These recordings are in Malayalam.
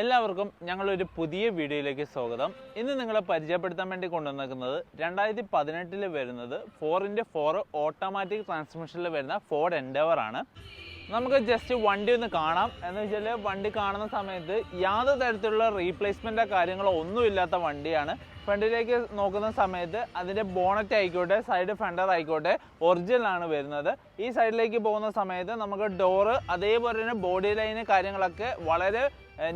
എല്ലാവർക്കും ഞങ്ങളൊരു പുതിയ വീഡിയോയിലേക്ക് സ്വാഗതം. ഇന്ന് നിങ്ങളെ പരിചയപ്പെടുത്താൻ വേണ്ടി കൊണ്ടുവന്നിരിക്കുന്നത് രണ്ടായിരത്തി പതിനെട്ടിൽ വരുന്നത് ഫോറിന്റെ ഫോർ ഓട്ടോമാറ്റിക് ട്രാൻസ്മിഷനിൽ വരുന്ന ഫോർഡ് എൻഡവർ ആണ്. നമുക്ക് ജസ്റ്റ് വണ്ടി ഒന്ന് കാണാം. എന്ന് വെച്ചാൽ വണ്ടി കാണുന്ന സമയത്ത് യാതൊരു തരത്തിലുള്ള റീപ്ലേസ്മെന്റ് കാര്യങ്ങളോ ഒന്നുമില്ലാത്ത വണ്ടിയാണ്. ഫ്രണ്ടിലേക്ക് നോക്കുന്ന സമയത്ത് അതിന്റെ ബോണറ്റ് ആയിക്കോട്ടെ സൈഡ് ഫെൻഡർ ആയിക്കോട്ടെ ഒറിജിനൽ ആണ് വരുന്നത്. ഈ സൈഡിലേക്ക് പോകുന്ന സമയത്ത് നമുക്ക് ഡോറ് അതേപോലെ തന്നെ ബോഡി ലൈന് കാര്യങ്ങളൊക്കെ വളരെ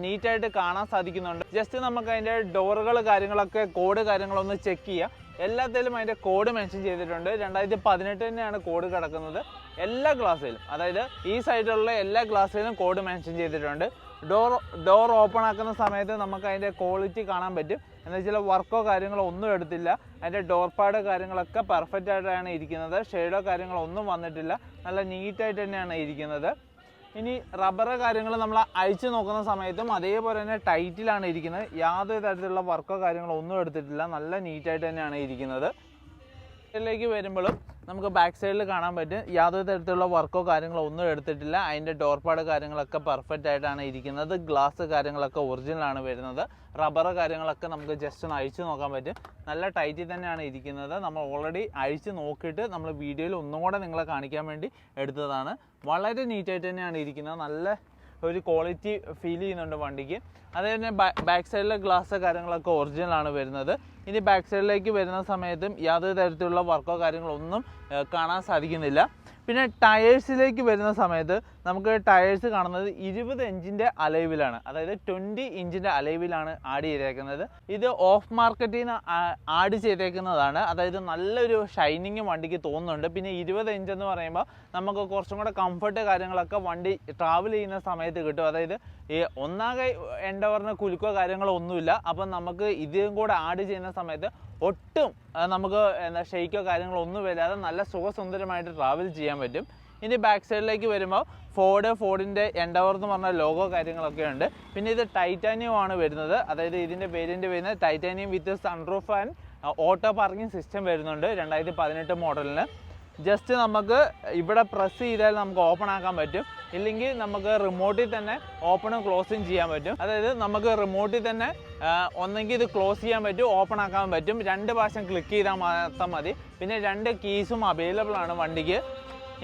നീറ്റായിട്ട് കാണാൻ സാധിക്കുന്നുണ്ട്. ജസ്റ്റ് നമുക്ക് അതിന്റെ ഡോറുകൾ കാര്യങ്ങളൊക്കെ കോഡ് കാര്യങ്ങളൊന്ന് ചെക്ക് ചെയ്യാം. എല്ലാത്തിലും അതിന്റെ കോഡ് മെൻഷൻ ചെയ്തിട്ടുണ്ട്. രണ്ടായിരത്തി പതിനെട്ട് തന്നെയാണ് കോഡ് കിടക്കുന്നത്. എല്ലാ ഗ്ലാസ്സിലും അതായത് ഈ സൈഡിലുള്ള എല്ലാ ഗ്ലാസ്സിലും കോഡ് മെൻഷൻ ചെയ്തിട്ടുണ്ട്. ഡോർ ഡോർ ഓപ്പൺ ആക്കുന്ന സമയത്ത് നമുക്ക് അതിന്റെ ക്വാളിറ്റി കാണാൻ പറ്റും. എന്ന് വെച്ചാൽ വർക്കോ കാര്യങ്ങളോ ഒന്നും എടുത്തില്ല. അതിന്റെ ഡോർ പാഡ് കാര്യങ്ങളൊക്കെ പെർഫെക്റ്റ് ആയിട്ടാണ് ഇരിക്കുന്നത്. ഷെയ്ഡോ കാര്യങ്ങളോ ഒന്നും വന്നിട്ടില്ല. നല്ല നീറ്റായിട്ട് തന്നെയാണ് ഇരിക്കുന്നത്. ഇനി റബ്ബർ കാര്യങ്ങൾ നമ്മൾ അഴിച്ചു നോക്കുന്ന സമയത്തും അതേപോലെ തന്നെ ടൈറ്റിലാണ് ഇരിക്കുന്നത്. യാതൊരു തരത്തിലുള്ള വർക്കോ കാര്യങ്ങളോ ഒന്നും എടുത്തിട്ടില്ല. നല്ല നീറ്റായിട്ട് തന്നെയാണ് ഇരിക്കുന്നത്. ഇതിലേക്ക് വരുമ്പോഴും നമുക്ക് ബാക്ക് സൈഡിൽ കാണാൻ പറ്റും. യാതൊരു തരത്തിലുള്ള വർക്കോ കാര്യങ്ങളോ ഒന്നും എടുത്തിട്ടില്ല. അതിന്റെ ഡോർപാട് കാര്യങ്ങളൊക്കെ പെർഫെക്റ്റ് ആയിട്ടാണ് ഇരിക്കുന്നത്. ഗ്ലാസ് കാര്യങ്ങളൊക്കെ ഒറിജിനലാണ് വരുന്നത്. റബ്ബർ കാര്യങ്ങളൊക്കെ നമുക്ക് ജസ്റ്റ് ഒന്ന് അഴിച്ചു നോക്കാൻ പറ്റും. നല്ല ടൈറ്റിൽ തന്നെയാണ് ഇരിക്കുന്നത്. നമ്മൾ ഓൾറെഡി അഴിച്ച് നോക്കിയിട്ട് നമ്മൾ വീഡിയോയിൽ ഒന്നും കൂടെ നിങ്ങളെ കാണിക്കാൻ വേണ്ടി എടുത്തതാണ്. വളരെ നീറ്റായിട്ട് തന്നെയാണ് ഇരിക്കുന്നത്. നല്ല ഒരു ക്വാളിറ്റി ഫീൽ ചെയ്യുന്നുണ്ട് വണ്ടിക്ക്. അതേ തന്നെ ബാക്ക് സൈഡിലെ ഗ്ലാസ് കാര്യങ്ങളൊക്കെ ഒറിജിനൽ ആണ് വരുന്നത്. ഇനി ബാക്ക് സൈഡിലേക്ക് വരുന്ന സമയത്തും യാതൊരു തരത്തിലുള്ള വർക്കോ കാര്യങ്ങളോ ഒന്നും കാണാൻ സാധിക്കുന്നില്ല. പിന്നെ ടയേഴ്സിലേക്ക് വരുന്ന സമയത്ത് നമുക്ക് ടയേഴ്സ് കാണുന്നത് ഇരുപത് ഇഞ്ചിന്റെ അലൈവിലാണ്. അതായത് ട്വന്റി ഇഞ്ചിന്റെ അലൈവിലാണ് ആഡ് ചെയ്തേക്കുന്നത്. ഇത് ഓഫ് മാർക്കറ്റിൽ നിന്ന് ആഡ് ചെയ്തേക്കുന്നതാണ്. അതായത് നല്ലൊരു ഷൈനിങ് വണ്ടിക്ക് തോന്നുന്നുണ്ട്. പിന്നെ ഇരുപത് ഇഞ്ച് എന്ന് പറയുമ്പോൾ നമുക്ക് കുറച്ചും കൂടെ കംഫർട്ട് കാര്യങ്ങളൊക്കെ വണ്ടി ട്രാവൽ ചെയ്യുന്ന സമയത്ത് കിട്ടും. അതായത് ഈ ഒന്നാകെ എന്റെ പറഞ്ഞ കുലുക്കോ കാര്യങ്ങളോ ഒന്നുമില്ല. അപ്പം നമുക്ക് ഇതും കൂടെ ആഡ് ചെയ്യുന്ന സമയത്ത് ഒട്ടും നമുക്ക് എന്താ ഷെയ്ക്കോ കാര്യങ്ങളോ ഒന്നും വരാതെ നല്ല സുഖസുന്ദരമായിട്ട് ട്രാവൽ ചെയ്യാൻ പറ്റും. ഇനി ബാക്ക് സൈഡിലേക്ക് വരുമ്പോൾ ഫോർഡ് ഫോർഡിന്റെ എൻഡവർ എന്ന് പറഞ്ഞ ലോഗോ കാര്യങ്ങളൊക്കെ ഉണ്ട്. പിന്നെ ഇത് ടൈറ്റാനിയം ആണ് വരുന്നത്. അതായത് ഇതിന്റെ പേരിന്റെ വരുന്നത് titanium with sunroof and auto parking system വരുന്നുണ്ട്. രണ്ടായിരത്തി പതിനെട്ട് മോഡലിന് ജസ്റ്റ് നമുക്ക് ഇവിടെ പ്രസ് ചെയ്താൽ നമുക്ക് ഓപ്പൺ ആക്കാൻ പറ്റും. ഇല്ലെങ്കിൽ നമുക്ക് റിമോട്ടിൽ തന്നെ ഓപ്പണും ക്ലോസും ചെയ്യാൻ പറ്റും. അതായത് നമുക്ക് റിമോട്ടിൽ തന്നെ ഒന്നെങ്കിൽ ഇത് ക്ലോസ് ചെയ്യാൻ പറ്റും ഓപ്പൺ ആക്കാൻ പറ്റും. രണ്ട് പ്രാവശ്യം ക്ലിക്ക് ചെയ്താൽ മാത്രം മതി. പിന്നെ രണ്ട് കീസും അവൈലബിൾ ആണ് വണ്ടിക്ക്.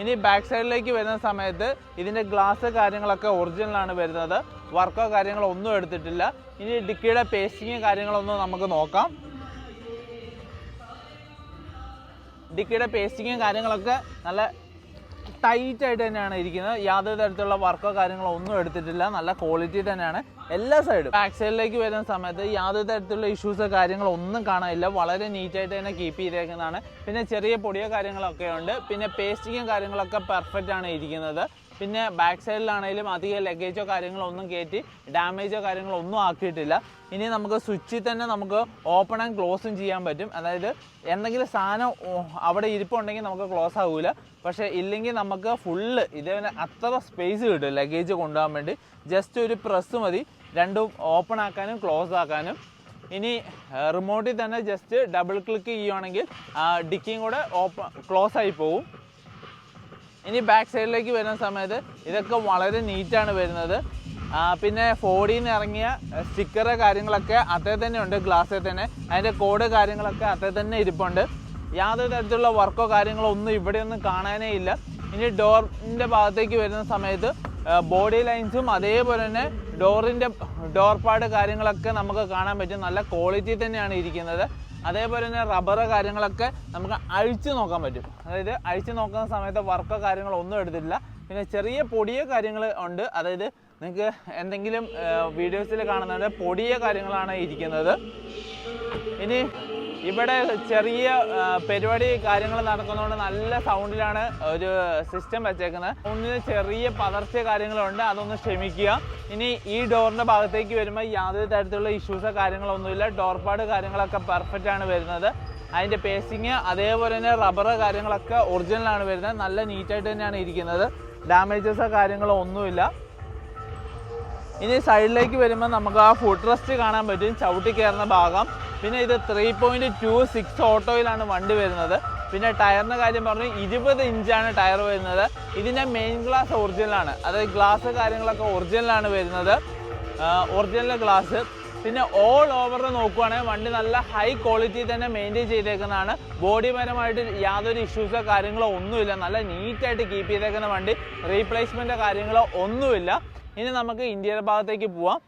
ഇനി ബാക്ക് സൈഡിലേക്ക് വരുന്ന സമയത്ത് ഇതിന്റെ ഗ്ലാസ് കാര്യങ്ങളൊക്കെ ഒറിജിനലാണ് വരുന്നത്. വർക്കോ കാര്യങ്ങളോ ഒന്നും എടുത്തിട്ടില്ല. ഇനി ഡിക്കിയുടെ പേസ്റ്റിങ് കാര്യങ്ങളൊന്നും നമുക്ക് നോക്കാം. ഡിക്കിയുടെ പേസ്റ്റിങ്ങും കാര്യങ്ങളൊക്കെ നല്ല ടൈറ്റ് ആയിട്ട് തന്നെയാണ് ഇരിക്കുന്നത്. യാതൊരു തരത്തിലുള്ള വർക്കോ കാര്യങ്ങളോ ഒന്നും എടുത്തിട്ടില്ല. നല്ല ക്വാളിറ്റി തന്നെയാണ് എല്ലാ സൈഡും ബാക്ക് സൈഡിലേക്ക് വരുന്ന സമയത്ത് യാതൊരു തരത്തിലുള്ള ഇഷ്യൂസോ കാര്യങ്ങളോ ഒന്നും കാണാനില്ല. വളരെ നീറ്റായിട്ട് തന്നെ കീപ്പ് ചെയ്തേക്കുന്നതാണ്. പിന്നെ ചെറിയ പൊടിയോ കാര്യങ്ങളൊക്കെ ഉണ്ട്. പിന്നെ പേസ്റ്റിങ്ങും കാര്യങ്ങളൊക്കെ പെർഫെക്റ്റ് ആണ് ഇരിക്കുന്നത്. പിന്നെ ബാക്ക് സൈഡിലാണെങ്കിലും അധികം ലഗേജോ കാര്യങ്ങളോ ഒന്നും കയറ്റി ഡാമേജോ കാര്യങ്ങളോ ഒന്നും ആക്കിയിട്ടില്ല. ഇനി നമുക്ക് സ്വിച്ചിൽ തന്നെ നമുക്ക് ഓപ്പൺ ആൻഡ് ക്ലോസും ചെയ്യാൻ പറ്റും. അതായത് എന്തെങ്കിലും സാധനം അവിടെ ഇരിപ്പുണ്ടെങ്കിൽ നമുക്ക് ക്ലോസ് ആകില്ല പക്ഷേ ഇല്ലെങ്കിൽ നമുക്ക് ഫുള്ള് ഇതേപോലെ അത്ര സ്പേസ് കിട്ടും ലഗേജ് കൊണ്ടുപോകാൻ വേണ്ടി. ജസ്റ്റ് ഒരു പ്രസ് മതി. രണ്ടും ഓപ്പൺ ആക്കാനും ക്ലോസ് ആക്കാനും. ഇനി റിമോട്ടിൽ തന്നെ ജസ്റ്റ് ഡബിൾ ക്ലിക്ക് ചെയ്യുവാണെങ്കിൽ ഡിക്കിയും കൂടെ ഓപ്പൺ ക്ലോസ് ആയി പോകും ഇനി ബാക്ക് സൈഡിലേക്ക് വരുന്ന സമയത്ത് ഇതൊക്കെ വളരെ നീറ്റാണ് വരുന്നത്. പിന്നെ ഫോഡിൽ നിന്ന് ഇറങ്ങിയ സ്റ്റിക്കർ കാര്യങ്ങളൊക്കെ അതേ തന്നെ ഉണ്ട് ഗ്ലാസ്സിൽ തന്നെ. അതിന്റെ കോഡ് കാര്യങ്ങളൊക്കെ അതേ തന്നെ ഇരിപ്പുണ്ട്. യാതൊരു തരത്തിലുള്ള വർക്കോ കാര്യങ്ങളോ ഒന്നും ഇവിടെയൊന്നും കാണാനേ ഇല്ല. ഇനി ഡോറിന്റെ ഭാഗത്തേക്ക് വരുന്ന സമയത്ത് ബോഡി ലൈൻസും അതേപോലെ തന്നെ ഡോറിന്റെ ഡോർപാട് കാര്യങ്ങളൊക്കെ നമുക്ക് കാണാൻ പറ്റും. നല്ല ക്വാളിറ്റി തന്നെയാണ് ഇരിക്കുന്നത്. അതേപോലെ തന്നെ റബ്ബർ കാര്യങ്ങളൊക്കെ നമുക്ക് അഴിച്ചു നോക്കാൻ പറ്റും. അതായത് അഴിച്ചു നോക്കുന്ന സമയത്ത് വർക്കോ കാര്യങ്ങളോ ഒന്നും എടുത്തിട്ടില്ല. പിന്നെ ചെറിയ പൊടിയ കാര്യങ്ങൾ ഉണ്ട്. അതായത് നിങ്ങൾക്ക് എന്തെങ്കിലും വീഡിയോസിൽ കാണുന്നത് പൊടിയ കാര്യങ്ങളാണ് ഇരിക്കുന്നത്. ഇനി ഇവിടെ ചെറിയ പരിപാടി കാര്യങ്ങൾ നടക്കുന്നതുകൊണ്ട് നല്ല സൗണ്ടിലാണ് ഒരു സിസ്റ്റം വെച്ചേക്കുന്നത്. സൗണ്ടിന് ചെറിയ പതർച്ച കാര്യങ്ങളുണ്ട് അതൊന്ന് ക്ഷമിക്കുക. ഇനി ഈ ഡോറിന്റെ ഭാഗത്തേക്ക് വരുമ്പോൾ യാതൊരു തരത്തിലുള്ള ഇഷ്യൂസോ കാര്യങ്ങളൊന്നുമില്ല. ഡോർ പാഡ് കാര്യങ്ങളൊക്കെ പെർഫെക്റ്റ് ആണ് വരുന്നത്. അതിന്റെ പേസിങ് അതേപോലെ തന്നെ റബ്ബർ കാര്യങ്ങളൊക്കെ ഒറിജിനലാണ് വരുന്നത്. നല്ല നീറ്റായിട്ട് തന്നെയാണ് ഇരിക്കുന്നത്. ഡാമേജസോ കാര്യങ്ങളോ ഒന്നുമില്ല. ഇനി സൈഡിലേക്ക് വരുമ്പോൾ നമുക്ക് ആ ഫുഡ് റെസ്റ്റ് കാണാൻ പറ്റും. ചവിട്ടി കയറുന്ന ഭാഗം. പിന്നെ ഇത് ത്രീ പോയിന്റ് ടു സിക്സ് ഓട്ടോയിലാണ് വണ്ടി വരുന്നത്. പിന്നെ ടയറിന്റെ കാര്യം പറഞ്ഞു ഇരുപത് ഇഞ്ചാണ് ടയർ വരുന്നത്. ഇതിന്റെ മെയിൻ ഗ്ലാസ് ഒറിജിനലാണ് അതായത് ഗ്ലാസ് കാര്യങ്ങളൊക്കെ ഒറിജിനലാണ് വരുന്നത്. ഒറിജിനൽ ഗ്ലാസ് പിന്നെ ഓൾ ഓവർ നോക്കുവാണെങ്കിൽ വണ്ടി നല്ല ഹൈ ക്വാളിറ്റി തന്നെ മെയിന്റെയിൻ ചെയ്തേക്കുന്നതാണ്. ബോഡി പരമായിട്ട് യാതൊരു ഇഷ്യൂസോ കാര്യങ്ങളോ ഒന്നുമില്ല. നല്ല നീറ്റായിട്ട് കീപ്പ് ചെയ്തേക്കുന്ന വണ്ടി. റീപ്ലേസ്മെന്റോ കാര്യങ്ങളോ ഒന്നുമില്ല. ഇനി നമുക്ക് ഇന്ത്യയുടെ ഭാഗത്തേക്ക് പോവാം.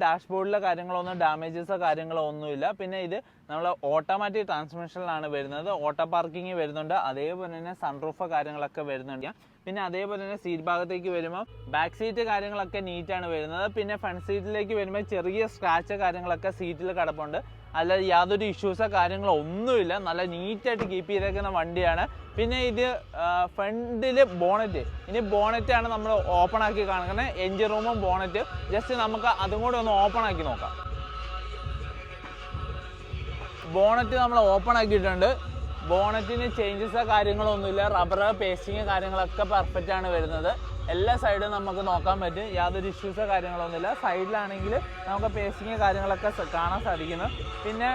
ഡാഷ്ബോർഡിലെ കാര്യങ്ങളൊന്നും ഡാമേജസോ കാര്യങ്ങളോ ഒന്നുമില്ല. പിന്നെ ഇത് നമ്മൾ ഓട്ടോമാറ്റിക് ട്രാൻസ്മിഷനിലാണ് വരുന്നത്. ഓട്ടോ പാർക്കിംഗ് വരുന്നുണ്ട്. അതേപോലെ തന്നെ സൺറൂഫ് കാര്യങ്ങളൊക്കെ വരുന്നുണ്ട്. പിന്നെ അതേപോലെ തന്നെ സീറ്റ് ഭാഗത്തേക്ക് വരുമ്പോൾ ബാക്ക് സീറ്റ് കാര്യങ്ങളൊക്കെ നീറ്റാണ് വരുന്നത്. പിന്നെ ഫ്രണ്ട് സീറ്റിലേക്ക് വരുമ്പോൾ ചെറിയ സ്ക്രാച്ച് കാര്യങ്ങളൊക്കെ സീറ്റിൽ കിടപ്പുണ്ട്. അല്ലാതെ യാതൊരു ഇഷ്യൂസോ കാര്യങ്ങളോ ഒന്നുമില്ല. നല്ല നീറ്റായിട്ട് കീപ്പ് ചെയ്തേക്കുന്ന വണ്ടിയാണ്. പിന്നെ ഇത് ഫ്രണ്ടിൽ ബോണറ്റ് ഇനി ബോണറ്റാണ് നമ്മൾ ഓപ്പൺ ആക്കി കാണുന്നത്. എഞ്ചിൻ റൂമും ബോണറ്റ് ജസ്റ്റ് നമുക്ക് അതും കൂടെ ഒന്ന് ഓപ്പൺ ആക്കി നോക്കാം. ബോണറ്റ് നമ്മൾ ഓപ്പൺ ആക്കിയിട്ടുണ്ട്. ബോണറ്റിന് ചേഞ്ചസോ കാര്യങ്ങളോ ഒന്നുമില്ല റബ്ബർ പേസ്റ്റിങ് കാര്യങ്ങളൊക്കെ പെർഫെക്റ്റ് ആണ് വരുന്നത്. എല്ലാ സൈഡും നമുക്ക് നോക്കാൻ പറ്റും. യാതൊരു ഇഷ്യൂസോ കാര്യങ്ങളൊന്നുമില്ല സൈഡിലാണെങ്കിൽ നമുക്ക് പേസിങ് കാര്യങ്ങളൊക്കെ കാണാൻ സാധിക്കുന്നു. പിന്നെ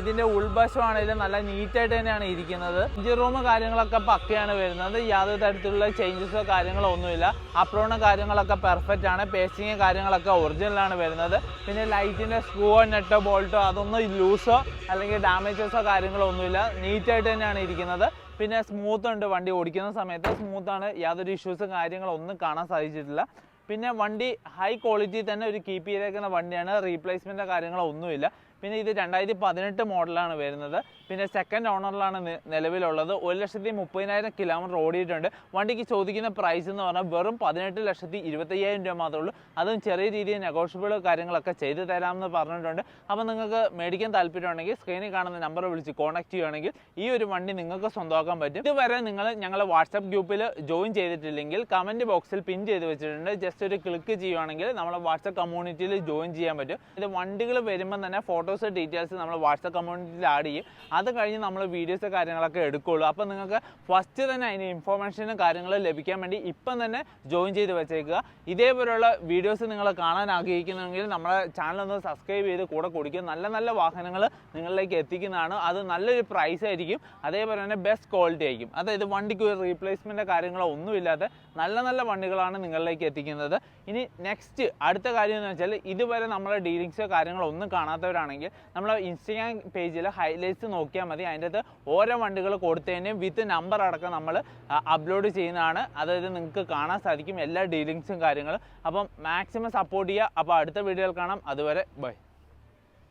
ഇതിന്റെ ഉൾവശമാണെങ്കിലും നല്ല നീറ്റായിട്ട് തന്നെയാണ് ഇരിക്കുന്നത്. എഞ്ചിൻ റൂം കാര്യങ്ങളൊക്കെ പക്കയാണ് വരുന്നത്. യാതൊരു തരത്തിലുള്ള ചേഞ്ചസോ കാര്യങ്ങളോ ഒന്നുമില്ല. അപ്രോണും കാര്യങ്ങളൊക്കെ പെർഫെക്റ്റ് ആണ്. പേസിങ് കാര്യങ്ങളൊക്കെ ഒറിജിനലാണ് വരുന്നത്. പിന്നെ ലൈറ്റിന്റെ സ്ക്രൂവോ നെട്ടോ ബോൾട്ടോ അതൊന്നും ലൂസോ അല്ലെങ്കിൽ ഡാമേജസോ കാര്യങ്ങളോ ഒന്നുമില്ല. നീറ്റായിട്ട് തന്നെയാണ് ഇരിക്കുന്നത്. പിന്നെ സ്മൂത്ത് ഉണ്ട് വണ്ടി ഓടിക്കുന്ന സമയത്ത്. സ്മൂത്താണ് യാതൊരു ഇഷ്യൂസും കാര്യങ്ങളും ഒന്നും കാണാൻ സാധിച്ചിട്ടില്ല. പിന്നെ വണ്ടി ഹൈ ക്വാളിറ്റി തന്നെ ഒരു കീപ്പ് ചെയ്തേക്കുന്ന വണ്ടിയാണ്. റീപ്ലേസ്മെന്റ് കാര്യങ്ങളോ ഒന്നുമില്ല പിന്നെ ഇത് രണ്ടായിരത്തി പതിനെട്ട് മോഡലാണ് വരുന്നത്. പിന്നെ സെക്കൻഡ് ഓണറിലാണ് നിലവിലുള്ളത്. ഒരു ലക്ഷത്തി മുപ്പതിനായിരം കിലോമീറ്റർ ഓടിയിട്ടുണ്ട്. വണ്ടിക്ക് ചോദിക്കുന്ന പ്രൈസ് എന്ന് പറഞ്ഞാൽ വെറും പതിനെട്ട് ലക്ഷത്തി ഇരുപത്തയ്യായിരം രൂപ മാത്രമേ ഉള്ളൂ. അതും ചെറിയ രീതിയിൽ നെഗോഷ്യബിൾ കാര്യങ്ങളൊക്കെ ചെയ്തു തരാമെന്ന് പറഞ്ഞിട്ടുണ്ട്. അപ്പോൾ നിങ്ങൾക്ക് മേടിക്കാൻ താല്പര്യമുണ്ടെങ്കിൽ സ്ക്രീനിൽ കാണുന്ന നമ്പർ വിളിച്ച് കോൺടാക്ട് ചെയ്യുകയാണെങ്കിൽ ഈ ഒരു വണ്ടി നിങ്ങൾക്ക് സ്വന്തമാക്കാൻ പറ്റും. ഇതുവരെ നിങ്ങൾ ഞങ്ങളെ വാട്സപ്പ് ഗ്രൂപ്പിൽ ജോയിൻ ചെയ്തിട്ടില്ലെങ്കിൽ കമന്റ് ബോക്സിൽ പിൻ ചെയ്ത് വെച്ചിട്ടുണ്ട്. ജസ്റ്റ് ഒരു ക്ലിക്ക് ചെയ്യുകയാണെങ്കിൽ നമ്മളെ വാട്സപ്പ് കമ്മ്യൂണിറ്റിയിൽ ജോയിൻ ചെയ്യാൻ പറ്റും. ഇത് വണ്ടികൾ വരുമ്പോൾ തന്നെ ഫോട്ടോസ് ഡീറ്റെയിൽസ് നമ്മൾ വാട്സപ്പ് കമ്മ്യൂണിറ്റിയിൽ ആഡ് ചെയ്യും. അത് കഴിഞ്ഞ് നമ്മൾ വീഡിയോസ് കാര്യങ്ങളൊക്കെ എടുക്കുകയുള്ളൂ അപ്പോൾ നിങ്ങൾക്ക് ഫസ്റ്റ് തന്നെ അതിന് ഇൻഫോർമേഷനും കാര്യങ്ങളും ലഭിക്കാൻ വേണ്ടി ഇപ്പം തന്നെ ജോയിൻ ചെയ്ത് വെച്ചേക്കുക. ഇതേപോലുള്ള വീഡിയോസ് നിങ്ങൾ കാണാൻ ആഗ്രഹിക്കുന്നെങ്കിൽ നമ്മളെ ഒന്ന് സബ്സ്ക്രൈബ് ചെയ്ത് കൂടെ കൊടുക്കുക. നല്ല നല്ല വാഹനങ്ങൾ നിങ്ങളിലേക്ക് എത്തിക്കുന്നതാണ്. അത് നല്ലൊരു പ്രൈസ് ആയിരിക്കും. അതേപോലെ തന്നെ ബെസ്റ്റ് ക്വാളിറ്റി ആയിരിക്കും. അതായത് വണ്ടിക്ക് ഒരു റീപ്ലേസ്മെന്റ് കാര്യങ്ങളോ ഒന്നുമില്ലാതെ നല്ല നല്ല വണ്ടികളാണ് നിങ്ങളിലേക്ക് എത്തിക്കുന്നത്. ഇനി നെക്സ്റ്റ് അടുത്ത കാര്യം എന്ന് വെച്ചാൽ ഇതുവരെ നമ്മളെ ഡീലിങ്സോ കാര്യങ്ങളോ ഒന്നും കാണാത്തവരാണെങ്കിൽ നമ്മൾ ഇൻസ്റ്റഗ്രാം പേജിൽ ഹൈലൈറ്റ്സ് നോക്കിയാൽ മതി. അതിന്റെ അകത്ത് ഓരോ വണ്ടികൾ കൊടുത്തതിനും വിത്ത് നമ്പർ അടക്കം നമ്മൾ അപ്ലോഡ് ചെയ്യുന്നതാണ്. അതായത് നിങ്ങൾക്ക് കാണാൻ സാധിക്കും എല്ലാ ഡീലിങ്സും കാര്യങ്ങളും. അപ്പം മാക്സിമം സപ്പോർട്ട് ചെയ്യുക. അപ്പോൾ അടുത്ത വീഡിയോയിൽ കാണാം. അതുവരെ ബൈ